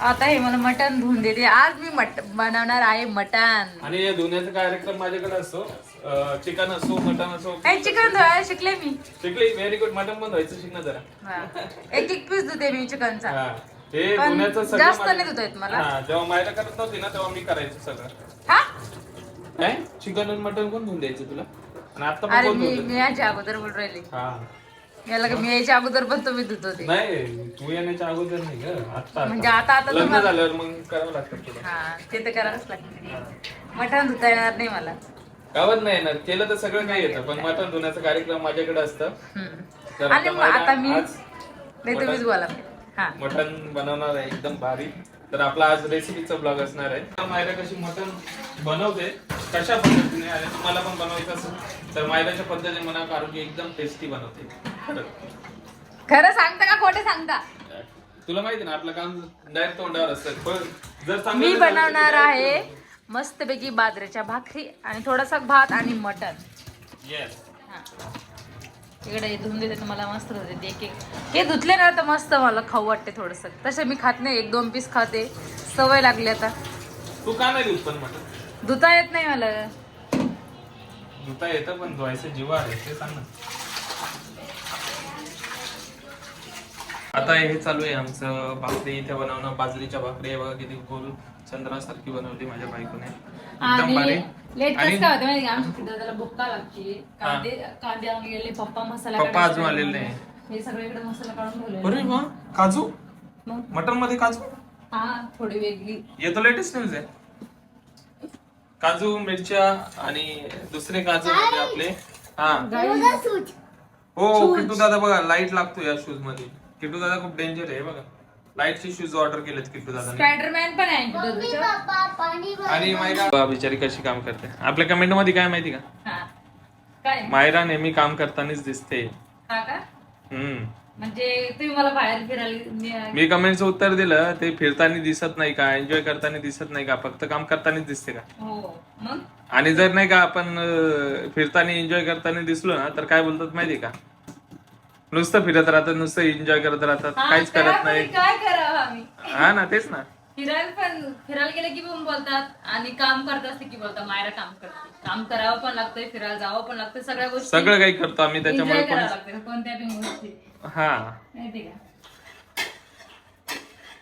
आता हे मला मटण धुवून देते. आज मी मट बनवणार आहे मटण. आणि या धुण्याचा कार्यक्रम माझ्याकडे असतो चिकन असो मटन असो. काही चिकन धुवायला शिकले मी. शिकली व्हेरी गुड मटन पण धुवायचं शिक ना जरा. हा. एक एक पीस धुते मी चिकनचा. हा. हे पण धुण्याचं सगळं जास्त माझ्या- नाही धुता येत मला. हा, जेव्हा मायला करत नव्हती ना तेव्हा मी करायचं सगळं. हा? काय? चिकन आणि मटन कोण धुवून द्यायचं तुला? आणि आता पण अरे कोण मी धुवून मी याच्या अगोदर बोल राहिली. हा. याला मी यायच्या अगोदर पण तुम्ही धुत होते. नाही तू येण्याच्या अगोदर नाही ग आता म्हणजे आता आता लग्न तुम्हाला झाल्यावर मग करावं लागतं तुला. हा ते तर करावंच लागतं. मटण धुता येणार नाही मला. गावात नाही येणार. केलं तर सगळं काही येतं पण मटण धुण्याचा कार्यक्रम माझ्याकडे असतं. हम्म. तर आणि आता मग आता मला मी आज नाही तुम्हीच बोला. हा. मटन बनवणार आहे एकदम भारी. तर आपला आज रेसिपीचा ब्लॉग असणार आहे. तर मायरा कशी मटन बनवते कशा पद्धतीने आणि तुम्हाला पण बनवायचं असेल तर मायराच्या पद्धतीने म्हणा कारण की एकदम टेस्टी बनवते. खरं. सांगता का खोटे सांगता? तुला माहिती ना आपलं काम डायरेक्ट तोंडावर असतं. पण जर चांगलं मी तर बनवणार आहे मस्तपैकी बाजरीच्या भाकरी आणि थोडासा भात आणि मटण. हा. इकडे हे धुवून देते तुम्हाला मस्त होते एक एक हे धुतले ना तर मस्त मला खाऊ वाटते थोडस. तसे मी खात नाही एक दोन पीस खाते. सवय लागली आता. तू का नाही दूध पण मटन धुता येत नाही मला. धुता येतं पण धुवायचं जीवा आहे ते सांग ना. आता हे चालू आहे आमचं भाकरी इथे बनवणं. बाजरीच्या भाकरी आहे बघा किती गोल चंद्रासारखी बनवली माझ्या बायकोने. एकदम भारी. आणि लेट आणि कसं काय होतं माहिती का? आमच्या दादाला भुक्का लागते. कांदे कांदे आणून गेले पप्पा मसाला पप्पा काढायला अजून आलेले नाही. हे मसाला काढून ठेवले अरे वा काजू? मग? मटनमध्ये काजू? हा थोडी वेगळी. ये तो लेटेस्ट न्यूज आहे. काजू मिरच्या आणि दुसरे काजू म्हणजे आपले. हा. हो दादा बघा लाइट लागतो या शूजमध्ये. किट्टू दादा खूप डेंजर आहे बघा. लाईटचे शूज ऑर्डर केलेत किट्टू दादा स्पायडरमॅन पण आहे. आणि मायरा. बिचारी कशी काम करते. आपल्या कमेंटमध्ये काय माहिती का? हा. काय? मायरा नेहमी काम करतानाच दिसते. हा का? हम्म. म्हणजे तुम्ही मला बाहेर फिरायला ने- मी कमेंटचं उत्तर दिलं ते फिरताना दिसत नाही का? एन्जॉय करताना दिसत नाही का? फक्त काम करतानाच दिसते का? हो. मग? आणि जर नाही का आपण अं, फिरताना एन्जॉय करताना दिसलो ना तर काय बोलतात माहिती का? नुसतं फिरत राहतात नुसतं एन्जॉय करत राहतात हा, काहीच करत त्यामुळे नाही. काय करावं आम्ही. हा ना तेच ना. फिरायला पण फिरायला गेले की पण बोलतात आणि काम करत असते की बोलतात मायरा काम करते. काम करावं पण लागतंय फिरायला जावं पण लागतंय सगळ्या गोष्टी सगळं काही करतो आम्ही त्याच्यामुळे enjoy पण करावं लागतं कोणत्या पण गोष्टी. हा. माहिती का?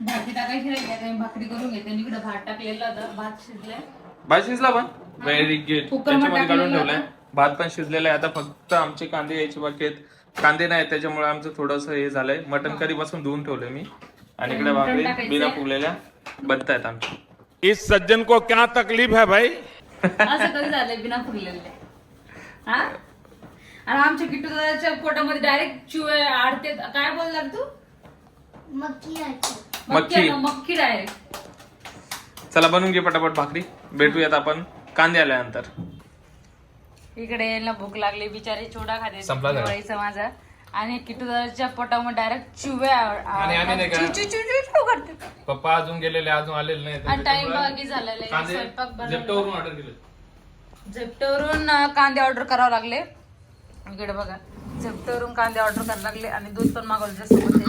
भाजी टाकायची राहिली आता मी भाकरी करून घेते आणि इकडे भात टाकलेला होता भात शिजलाय. भात शिजला पण? व्हेरी गुड कुकरमध्ये त्याच्यामध्ये काढून टाकलेलं ठेवलाय. भात पण शिजलेला आहे. आता फक्त आमचे कांदे यायचे बाकी आहेत. कांदे नाही त्याच्यामुळे आमचं थोडस हे झालंय. मटन करी पासून धुवून ठेवलंय मी. आणि इकडे मटण भाकरी टाकायचंय. बिना फुगलेल्या बनत आहेत आमच्या. इस सज्जन को क्या तकलीफ है भाई? असं कधी झालंय? बिना फुगलेले. हा? आणि आमच्या किट्टू दादाच्या पोटामध्ये डायरेक्ट चिवे आडते. काय बोलला तू? मक्की. मक्की मक्की डायरेक्ट चला बनवून घे पटापट भाकरी. भेटूयात आपण कांदे आल्यानंतर. इकडे यांना भूक लागली बिचारे चिवडा खाते संपला. दिवाळीचा माझा आणि किट्टू दादाच्या पोटामध्ये डायरेक्ट चिवे आणि आम्ही नाही का- चिव- चिव- चिव- चिव करते पप्पा अजून गेलेले अजून आलेले नाही आणि टाइम बाकी झालेला आहे. स्वयंपाक बनवला. झेप्टोवरून ऑर्डर केले झेप्टोवरून अं, कांदे ऑर्डर करावे लागले इकडे बघा झेप्टोवरून कांदे ऑर्डर करायला लागले आणि दूध पण मागवले त्यासोबत.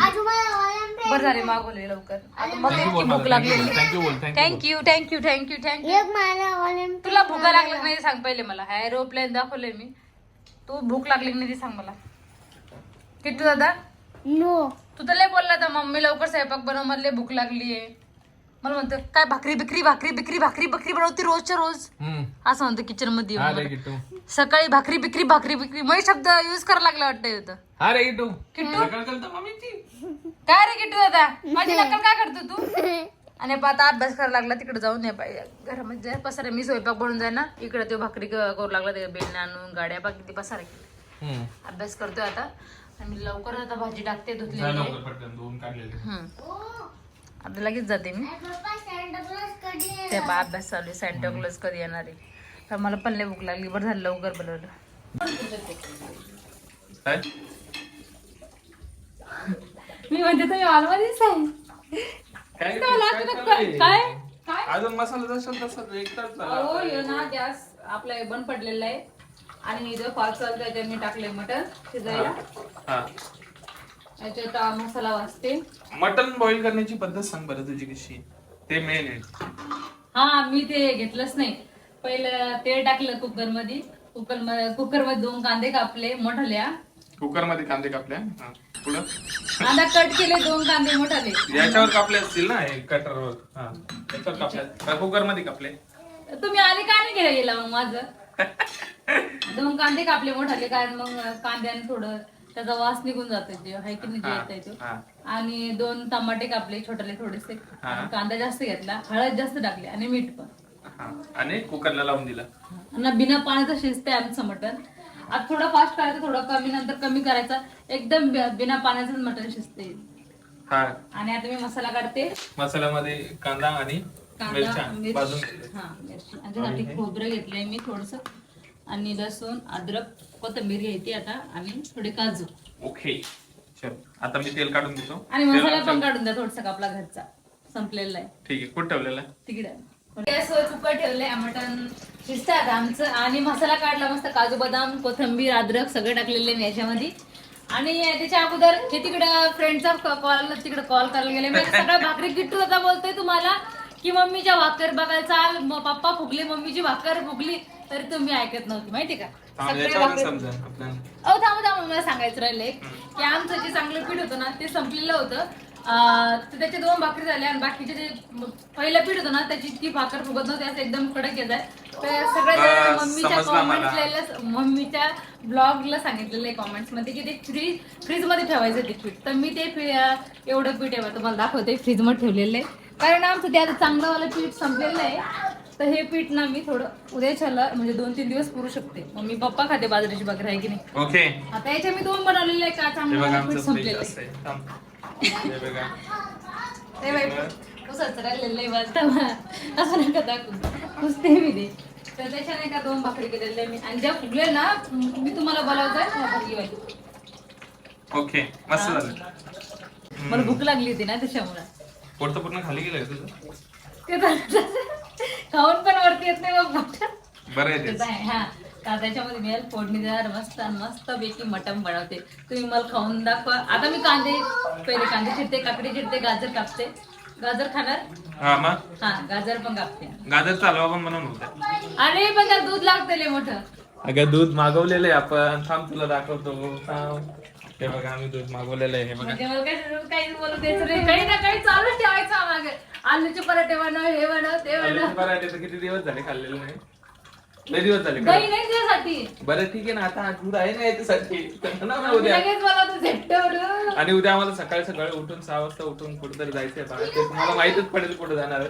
बरं झाले मागवले लवकर. आता मला इतकी भूक लागली. थँक्यू बोल thank you thank you thank you thank you thank you तुला भूक लागली की नाही ते सांग पहिले मला. हा एरोप्लेन दाखवले मी. तू भूक लागली की नाही ते सांग मला. किट्टू दादा? नो तू तर लय बोलला तर मम्मी लवकर स्वयंपाक बनव मला लय भूक लागली आहे मला म्हणतो काय भाकरी बिकरी भाकरी बिकरी भाकरी बकरी बनवते रोजच्या रोज? असं म्हणतो किचनमध्ये हा रे सकाळी भाकरी बिकरी भाकरी बिकरी. मग शब्द युज करायला लागला वाटतं इथं हा रे? नकल करतो मम्मीची काय रे किट्टू दादा? माझी नक्कल काय करतो तू? आणि पा- आता अभ्यास करायला लागला तिकडे जाऊन नाही पाहिजे घरामध्ये जाय पसारा मी स्वयंपाक बनून जाय ना. इकडे तो भाकरी क- करू लागला ते बेलने आणून गाड्या बाकी किती पसारा केला हम्म. अभ्यास करतोय आता. आणि लवकर आता भाजी टाकते जा धुतली लवकर पटकन धुवून काढलेले. आता लगेच जाते मी. ते बा अभ्यास चालू आहे. सॅन्टा क्लॉज कधी येणार आहे? तर मला पण लय भूक लागली. बरं झालं लवकर बनवलं. काय? मी म्हणते तुम्ही ऑलमध्येच आहे. काय मला काय आता चालू आहे? काय? काय? अजून मसाला जसा तसा एकटाच झाला. हो यो ना गॅस आपला बंद पडलेला आहे. आणि इथं फास्ट चालू त्याच्यात मी टाकले मटन शिजायला. हा. याच्यात अं, मसाला वाजते मटन बॉईल करण्याची पद्धत सांग बरं तुझी कशी आहे? ते मेन आहे. हा मी ते घेतलंच नाही. पहिलं तेल टाकलं कुकरमध्ये कुकरमध्ये कुकरमध्ये दोन कांदे कापले मोठाल्या. कुकरमध्ये कांदे कापल्या? हा. पुढं? कांदा कट केले दोन कांदे मोठाले. याच्यावर कापले असतील ना हे कटरवर हा याच्यावर कापल्या कुकरमध्ये कापले? तुम्ही आले का नाही घ्यायला गेला मग माझं? दोन कांदे कापले मोठाले कारण मग कांद्याने थोडं त्याचा वास निघून जातो जे हाय की नाही जे येत आहे तो. हा. आणि दोन टमाटे कापले छोटेले थोडेसे. हा. आणि कांदा जास्त घेतला हळद जास्त टाकली आणि मीठ पण. हा. आणि कुकरला लावून दिला? आणि बिना पाण्याचं शिजते आमचं मटण. आता थोडं फास्ट करायचं थोडं कमी नंतर कमी करायचं. एकदम बि- बिना पाण्याचं मटण शिजते हा. आणि आता मी मसाला काढते. मसाल्यामध्ये कांदा आणि कांदा मिरची. हा मिरची. आणि त्यासाठी खोबरं घेतलंय मी थोडस. आणि लसूण अद्रक कोथिंबीर घ्यायची आता आणि थोडे काजू. ओके. चल आता मी तेल काढून देतो. आणि मसाला पण काढून द्या थोडसा आपला घरचा. संपलेला आहे. ठीक आहे कुठं ठेवलेला आहे? तिकडे. गॅसवर कुकर ठेवलंय मटण शिजतात आमचं. आणि मसाला काढला मस्त काजू बदाम कोथिंबीर अद्रक सगळं टाकलेलं आहे याच्यामध्ये. आणि त्याच्या अगोदर हे तिकडं फ्रेंडचा कॉल तिकडे कॉल करायला गेले. मी सगळं भाकरी किट्टू आता बोलतोय तुम्हाला की मम्मीच्या भाकर बघायला चाल. म- पप्पा फुगली मम्मीची भाकर फुगली. तरी तुम्ही ऐकत नव्हती माहिती का? सगळे समजा आपल्याला. अहो थांबा थांबा मला सांगायचं राहिले की आमचं जे चांगलं पीठ होतं ना ते संपलेलं होतं. अं, तर त्याचे दोन भाकरी झाले आणि बाकीचे जे म- पहिलं पीठ होतं ना त्याची ती भाकर फुगत नव्हती असं एकदम कडक येत आहे. तर सगळ्या बस, मम्मीच्या समजलं मला. मम्मीच्या ब्लॉगला सांगितलेलं आहे कॉमेंट्समध्ये की ते फ्रीज फ्रीजमध्ये ठेवायचं ते पीठ. तर मी ते फ्री- अं, एवढं पीठ आहे तुम्हाला दाखवते फ्रीजमध्ये ठेवलेलं आहे. कारण आमचं ते आता चांगलं वालं पीठ संपलेलं आहे. तर हे पीठ ना मी थोडं उद्याच्याला म्हणजे दोन तीन दिवस पुरू शकते. मम्मी पप्पा खाते बाजरीची भाकरी आहे की नाही? ओके. आता याच्या मी दोन बनवलेले आहे का? हे चांगलं बघा वालं पीठ आमचं फ्रीज संपलेलं थांब. हे बघा. ते बाई पुसाचं राहिलेलं आहे वाजता असं नका दाखवू? पुसते मी ते तर त्याच्याने का दोन भाकरी केलेले मी. आणि ज्या फुगले ना मी तुम्हाला बोलावतोय त्या भाकरी वाली. ओके. मस्त झालं. मला भूक लागली होती ना त्याच्यामुळे. पोट पूर्ण खाली गेलं का तुझं. ते खाऊन पण वरती येत नाही मग. बरं आहे तेच हा. का त्याच्यामध्ये मी फोडणी देणार मस्त मस्त पैकी मटण बनवते. तुम्ही मला खाऊन दाखवा. आता मी कांदे पहिले कांदे चिरते काकडी चिरते गाजर कापते. गाजर खाणार? हा मग? हा गाजर पण कापते. गाजर चालवा पण बनवून होतं अरे पण त्याला दूध लागते लय मोठं. अगं दूध मागवलेलं आहे आपण. थांब तुला दाखवतो. थांब. हे बघा आम्ही दूध मागवलेलं आहे हे बघा. म्हणजे मला काही काही बोलू द्यायचं नाही. काही ना काही चालूच ठेवायचं मागे आलूचे पराठे बनव हे बनव ते बनव. आलूचे पराठे तर किती दिवस झाले खाल्लेले नाही? लय दिवस झाले का? दही नाही त्यासाठी बरं ठीक आहे ना आता दूध आहे ना याच्यासाठी. तर ना उद्या. लगेच आणि उद्या आम्हाला सकाळी सकाळी उठून सहा वाजता उठून कुठेतरी जायचंय बघा. ते तुम्हाला माहितच पडेल कुठे जाणार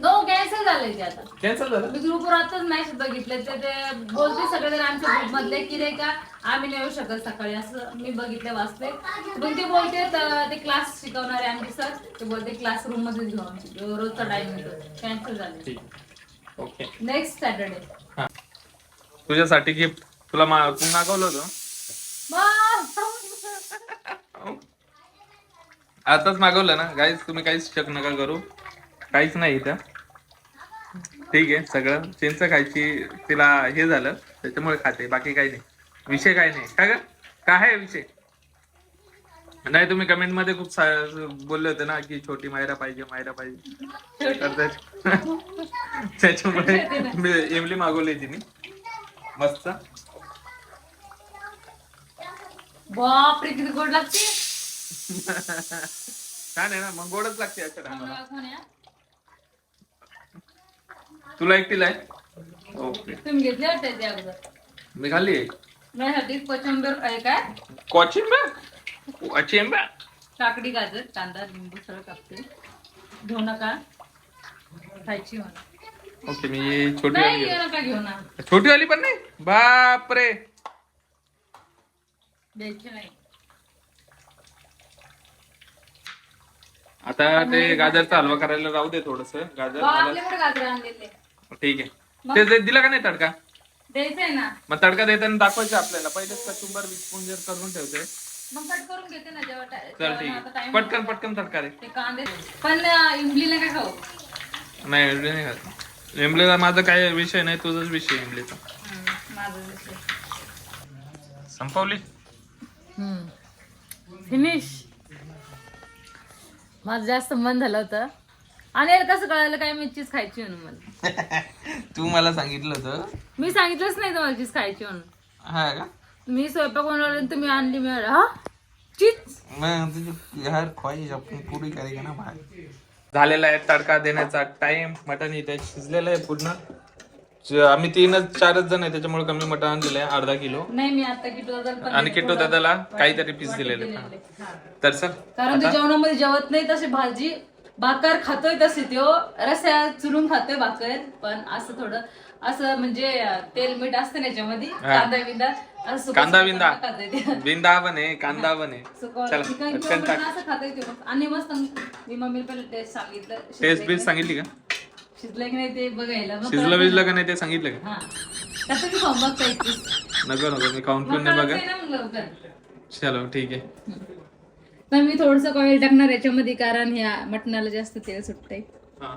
नो कॅन्सल झालंय ते आता. कॅन्सल झालं? मी ग्रुपवर आताच मॅसेज बघितले तर ते बोलते सगळे जण आमच्या ग्रुप मधले की रे का आम्ही नाही येऊ शकत सकाळी. असं मी बघितले वाचते. पण ते बोलते त- ते क्लास शिकवणारे आमचे सर ते बोलते क्लासरूममध्ये घेऊ आमची. रोजचा टाइम येतो. कॅन्सल झाले ओके नेक्स्ट सॅटर्डे हा. तुझ्यासाठी गिफ्ट तुला मा- तू मागवलं होतं? आताच मागवलं ना? गाईच तुम्ही काहीच चक नका करू. काहीच नाही इथं. ठीक आहे सगळं चिंच खायची तिला हे झालं त्याच्यामुळे खाते बाकी काही नाही. विषय काय नाही. काय ग? काय आहे विषय? नाही तुम्ही कमेंटमध्ये खूप बोलले होते ना की छोटी मायरा पाहिजे मायरा पाहिजे. तर त्याच्यामुळे मी इमली मागवली तिने मस्त. बापरे किती गोड लागते. छान आहे ना मग गोडच लागते अशा टायमाला मला कोण आहे? तुला एकटीला आहे ओके. तुम्ही घेतले वाटते ते अगोदर? मी खाल्ली? माझ्यासाठी कोचंबर आहे काय कोचिंबा कोचिंबा काकडी गाजर कांदा लिंबू सगळं कापते. घेऊ नका. खायची मला ओके मी छोटी नाही वाली घेऊ घेतो. नका घेऊ ना. छोटी वाली पण नाही? द्यायची नाही. आता ते गाजरचा हलवा करायला राहू दे थोडस. गाजर मला आपल्याकडे गाजर आणलेले? ठीक आहे. ते ते दिला का नाही तडका? द्यायचंय ना. मग तडका देताना दाखवायचं आपल्याला. पहिलेच कचुंबर विचपुंजर करून ठेवते. मग कट करून घेते ना जेव्हा टा- चल जेव्हा ठीक आता आहे. time पटकन पटकन तडका दे. ते कांदे पण अं, इमलीला काय खाऊ? नाही इमली नाही खात. इमलीला माझा काय विषय नाही तुझाच विषय इमलीचा. माझं. संपवली? फिनिश माझं जास्त मन झालं होतं. आणि याला कसं कळालं? काय मी चीज खायची म्हणून मला. तू मला सांगितलं होतं. मी सांगितलंच नाही तुम्हाला चीज खायची म्हणून. हा का? मी स्वयंपाक बनवला आणि तुम्ही आणली मी म्हणलं, हा? चीज? मग तुझी यार ख्वाहिश आपण पुरी करेगा ना भाई झालेला आहे तडका देण्याचा टाइम मटन इथे शिजलेलं आहे पूर्ण. ज- आम्ही तीनच चारच जण आहे त्याच्यामुळे कमी आणलेलं आहे अर्धा किलो. नाही मी आता किटू आणि किट्टू दादाला काहीतरी पीस दिलेले. तर सर कारण ते जेवणामध्ये जेवत नाही तशी भाजी भाकर खातोय तशी त्यो. रस्या चुरून खातोय भाकर पण असं थोडं असं म्हणजे तेल मीठ असतं ना याच्यामध्ये कांदा बिंदा असं कांदा बिंदा. खातोय ते. बिंदा पण आहे कांदा पण आहे. सुकं चला चिकन किंवा पटकन टाक मटण असं खातोय ते. आणि मस्त मी मम्मीला पहिले टेस्ट सांगितलं टेस्ट शिजलंय बीस की सांगितली का? शिजलंय की नाही ते बघायला. मग शिजलं बिजलं का नाही ते सांगितलं का. हा. कसं मी बघता नको नको मी पण मग नाही बघा नाही ना मग लवकर. चलो ठीक आहे. तर मी थोडस ऑइल टाकणार याच्यामध्ये कारण ह्या मटणाला जास्त तेल सुटतंय. हा,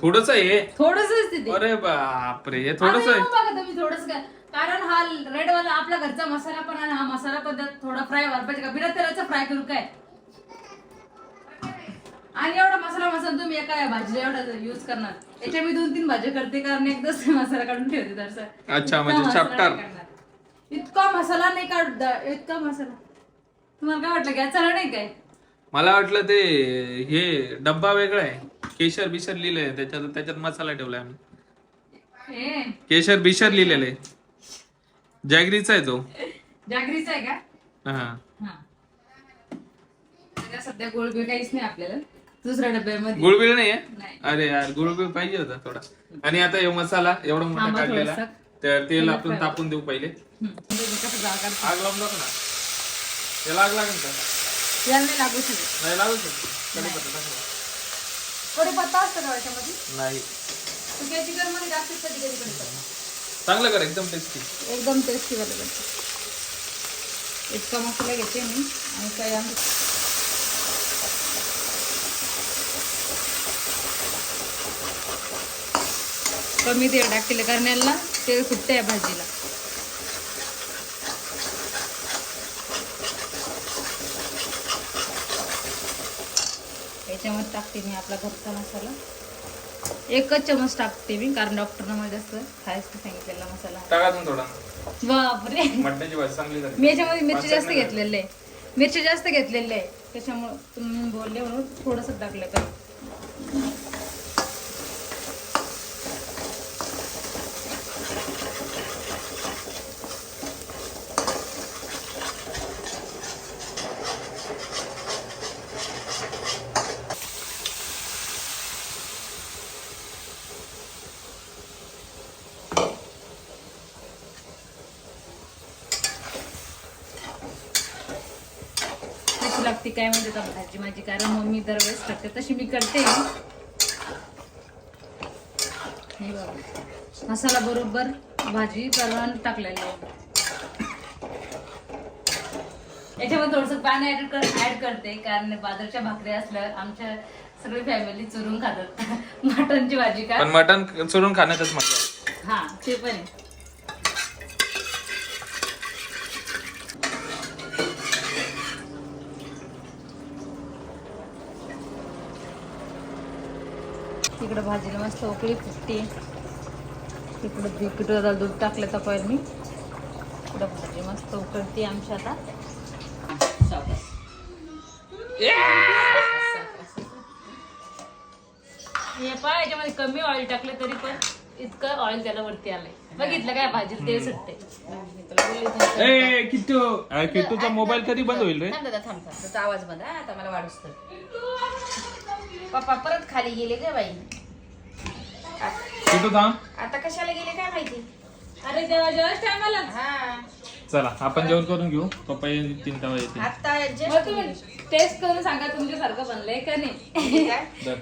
थोडस आहे थोडस अरे बापरे हे थोडस बघा तुम्ही थोडंसं कारण हा रेड वाला आपला घरचा मसाला पण आणि हा मसाला त्यात थोडा फ्राय व्हायला पाहिजे का? बिना तेलाचा फ्राय करू काय? आणि एवढा मसाला मसाला तुम्ही एका भाजीला एवढा युज करणार. याच्या मी दोन तीन भाज्या करते कारण एकदाच मसाला काढून ठेवते तसं अच्छा इतका म्हणजे. इतका मसाला नाही काढ इतका मसाला. तुम्हाला काय वाटलं गॅस नाही काय? मला वाटलं ते हे डब्बा वेगळा आहे. केशर बिशर लिहिलंय त्याच्यात त्याच्यात मसाला ठेवलाय आम्ही. हे? केशर बिशर लिहिलेलं आहे जॅगरीचा आहे तो. जागरीचा आहे का? हा. हा. त्याच्या सध्या गोळबिळ काहीच नाही आपल्याला. दुसऱ्या डब्यामध्ये. गुळबिळ नाही आहे नाही. अरे यार गुळबिळ पाहिजे होता थोडा. आणि आता हे मसाला एवढा मोठा काढलेला. थोडंसं. तर तेल आपण तापून देऊ पहिले. हम्म. म्हणजे कसं. आग लावून टाक ना. त्याला आग लागेल का याला नाही लागू शकत. नाही लागू शकत. कढीपत्ता टाक ना. कढीपत्ता असतो का याच्यामध्ये? नाही. तू काय चिकनमध्ये टाकतेस कधी कधी कढीपत्ता चांगलं कर एकदम टेस्टी एकदम टेस्टी बनतो इतका मसाला घेते मी आणि काय कमी तेल टाकले कारण याला तेल सुटतंय भाजीला. याच्यामध्ये टाकते मी आपला घरचा मसाला. एकच चमच टाकते मी कारण डॉक्टरनं मला जास्त खायचं सांगितलेला मसाला. टाका तुम्ही थोडा. बापरे. मटण्याची भाजी चांगली झाली. मी याच्यामध्ये मिरची जास्त घेतलेले आहे. मिरची जास्त घेतलेले आहे. त्याच्यामुळे तुम्ही बोलले म्हणून थोडस टाकलं का कशी लागते काय म्हणते आता भाजी माझी? कारण मम्मी दरवेळेस टाकते तशी मी करते. हे बघा. मसाला बरोबर भाजी करून टाकलेला आहे. याच्यामध्ये थोडस पाणी ऍड कर ऍड करते कारण बाजारच्या भाकऱ्या असल्यावर आमच्या सगळी फॅमिली चुरून खातात. मटनची भाजी का? पण मटन चुरून खाण्यातच मजा. हा ते पण आहे. तिकडं भाजीला मस्त उकळी फुटते. तिकडं तिकडं दूध टाकलं तर पहिले मी. इकडं भाजी मस्त उकळते आमची आता. हे पहा याच्यामध्ये कमी ऑइल टाकले तरी पण इतकं ऑइल त्याला वरती आलंय. बघितलं काय सुटते किट्टू. किट्टूचा मोबाईल कधी बंद होईल रे? दादा थांब आवाज बंद. हा, आता मला तर. पप्पा परत खाली गेले ग बाई. किट्टू थांब आता कशाला गेले काय माहिती? अरे देवा जेव्हा टायमाला? हा. चला आपण जेवण करून घेऊ. पप्पा येईल तीन तेव्हा येतील. आता मग तुम्ही टेस्ट करून सांगा तुमच्यासारखं बनलंय का नाही? दर.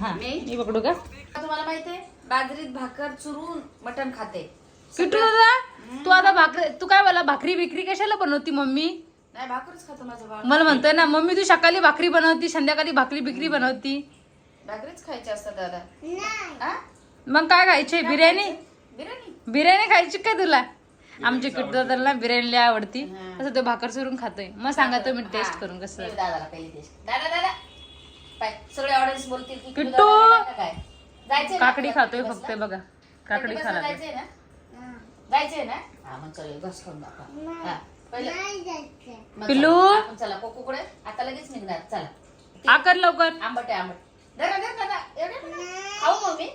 हा मी? मी पकडू का? तुम्हाला माहितीये बाजरीत भाकर चुरून मटण खाते. किटू दादा तू आता भाकरी तू काय बोला भाकरी बिकरी कशाला बनवती मम्मी? नाही भाकरच खातो माझा बाळ मला म्हणतोय ना मम्मी तू सकाळी भाकरी बनवती संध्याकाळी भाकरी बिकरी बनवती. भाकरीच खायचे असतात दादा. हा? मग काय खायचे? बिर्याणी? बिर्याणी. बिर्याणी खायची काय तुला? आमच्या किट्टू दादाला बिर्याणी लय आवडती. तसं तो भाकर चुरून खातोय. मग सांगा तुम्ही टेस्ट करून कसं दादाला पहिली टेस्ट दादा दादा. पाय सगळे ऑडियन्स बोलतील की किट्टू! दादाला का काय? जायचंय ना काकडी आपल्याला खातोय? फक्त बघा. काकडी दिवसला खाला जायचंय ना? जायचंय ना? हा मग चल घस खाऊन दाखवा. हा पहिलं. मग पिल्लू! चला, आपण चला कोकुकडे. आता लगेच निघणार. चला. आकर लवकर. आंबट आहे आंबट. धरा धर दादा एवढे खाऊ मग मी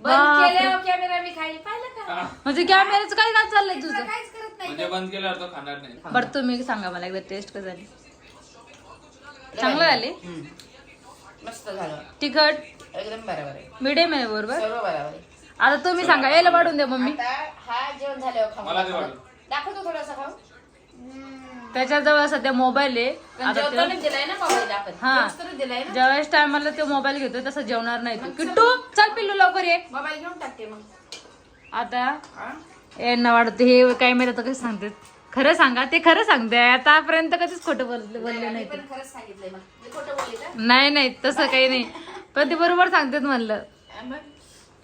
बंद बापरे. केल्यावर कॅमेरा मी खाईल. पाहिलं का? म्हणजे कॅमेऱ्याचं काय काय चाललंय तुझं? काहीच करत नाही. म्हणजे बंद केल्यावर तो खाणार नाही. बरं तुम्ही सांगा मला एकदा टेस्ट कसं झाली चांगलं झाले. मस्त झालं. तिखट? एकदम बरोबर आहे. मिडियम आहे बरोबर? सर्व बरोबर आहे. आता तुम्ही सांगा यायला वाढून द्या मम्मी. आता हा जेवण झाल्यावर खाऊ. मला ते दाखव. वाटलं. दाखवतो थोडासा खाऊ. त्याच्याजवळ सध्या मोबाईल आहे. पण आता ते- जेवतानाच दिलाय ना मोबाईल आपण. हा. जेवतानाच दिलाय ना. ज्यावेळेस टायमाला तो मोबाईल घेतोय तसं जेवणार नाही तो. किट्टू चल. पिल्लू लवकर ये. मोबाईल घेऊन टाकते मग. आता हा? यांना वाटतं हे काय माहिती आता कसं सांगते खरं सांगा ते खरं सांगते आतापर्यंत कधीच खोटं बोलले बोलले मी नाही पण खरंच सांगितलंय मग. मी खोटं बोलले का? नाही नाही तसं काही नाही. पण ते बरोबर सांगतात म्हणलं. मग? ते-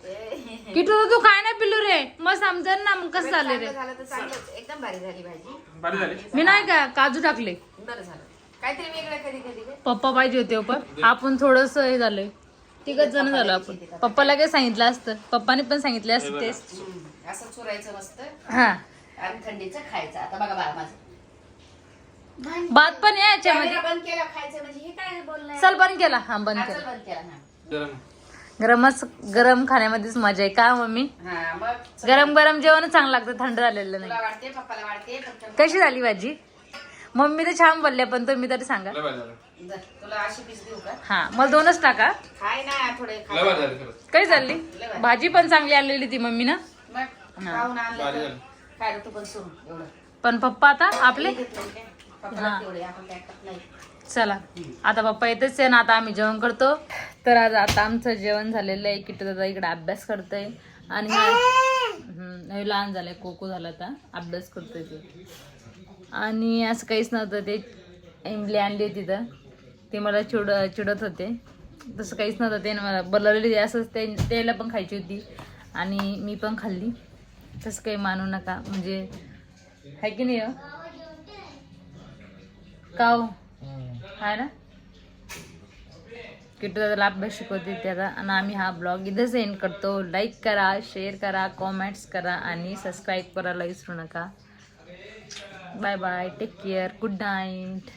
किटू तू काय नाही पिल्लू रे? मग समजेल ना मग कसं झालं रे? चांगलं झालं तर चांगलंच. एकदम भारी झाली भाजी. बरे झाले? मी नाही का काजू टाकले? बरं झालं. काहीतरी वेगळं कधी कधी गं. पप्पा पाहिजे होते हो पण. आपण थोडस हे झालंय. तिघच जण झालो आपण. पप्पाला काय सांगितलं असतं? पप्पाने पण सांगितलं असतं हम्म, असं चुरायचं मस्त. हा. आणि थंडीचं खायचं. आता बघा बाळा माझं. भात पण आहे याच्यामध्ये. बंद केला खायचं म्हणजे हे काय बोलणं चल बंद केला. हा बंद चल केला. बंद केला. हा. गरम गरमच गरम खाण्यामध्येच मजा आहे. का मम्मी? हा मग गरम गरम जेवण चांगलं लागतं थंड झालेलं नाही. पप्पाला कशी झाली भाजी? मम्मी तर छान बोलल्या पण तुम्ही तरी सांगा. लय बरं झालं. जर तुला अशी पीस देऊ का? हा मला दोनच टाका. खाय ना थोडे लय खाय बरं झालं खरंच. काही झाली? भाजी पण चांगली आणलेली ती मम्मी ना? मग खाऊन आणलं भारी तर झालं. खायला तू पण सोडून एवढं. पण पप्पा आता आपले? घेतलं काय पप्पाला तेवढे आपण काय खात नाही. चला. आता पप्पा येतच आहे ना आता आम्ही जेवण करतो. तर आज आता आमचं जेवण झालेलं आहे. किट्टू दादा इकडे अभ्यास करतोय. आणि हा- लहान झालंय कोको झाला आता. अभ्यास करतोय ते. आणि असं काहीच नव्हतं ते इमली आणली होती तिथं ते मला चिड चिडत होते. तसं काहीच नव्हतं ते मला बोलवलेली असंच ते त्याला पण खायची होती. आणि मी पण खाल्ली. तसं काही मानू नका. म्हणजे आहे की नाही हो? का हो? आहे ना? किट्टू दादाला अभ्यास शिकवते त्याचा आणि आम्ही हा ब्लॉग इथंच एंड करतो. लाईक करा शेअर करा कॉमेंट्स करा आणि सबस्क्राईब करायला विसरू नका. Bye bye take care good night